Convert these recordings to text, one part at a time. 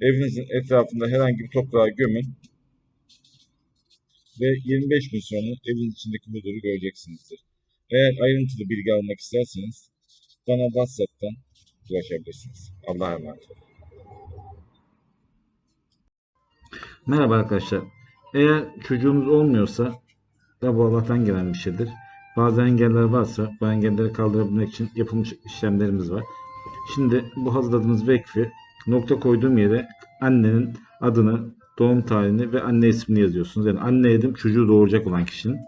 Evinizin etrafında herhangi bir toprağa gömün ve 25 gün sonra evin içindeki huzuru göreceksinizdir. Eğer ayrıntılı bilgi almak isterseniz bana WhatsApp'tan ulaşabilirsiniz. Allah'a emanet olun. Merhaba arkadaşlar. Eğer çocuğunuz olmuyorsa da bu Allah'tan gelen bir şeydir. Bazı engeller varsa bu engelleri kaldırabilmek için yapılmış işlemlerimiz var. Şimdi bu hazırladığımız vekfi nokta koyduğum yere annenin adını, doğum tarihini ve anne ismini yazıyorsunuz. Yani anne dedim çocuğu doğuracak olan kişinin.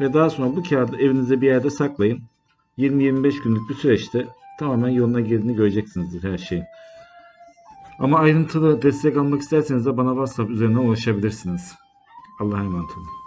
Ve daha sonra bu kağıdı evinizde bir yerde saklayın. 20-25 günlük bir süreçte tamamen yoluna girdiğini göreceksinizdir her şeyin. Ama ayrıntılı destek almak isterseniz de bana WhatsApp üzerinden ulaşabilirsiniz. Allah'a emanet olun.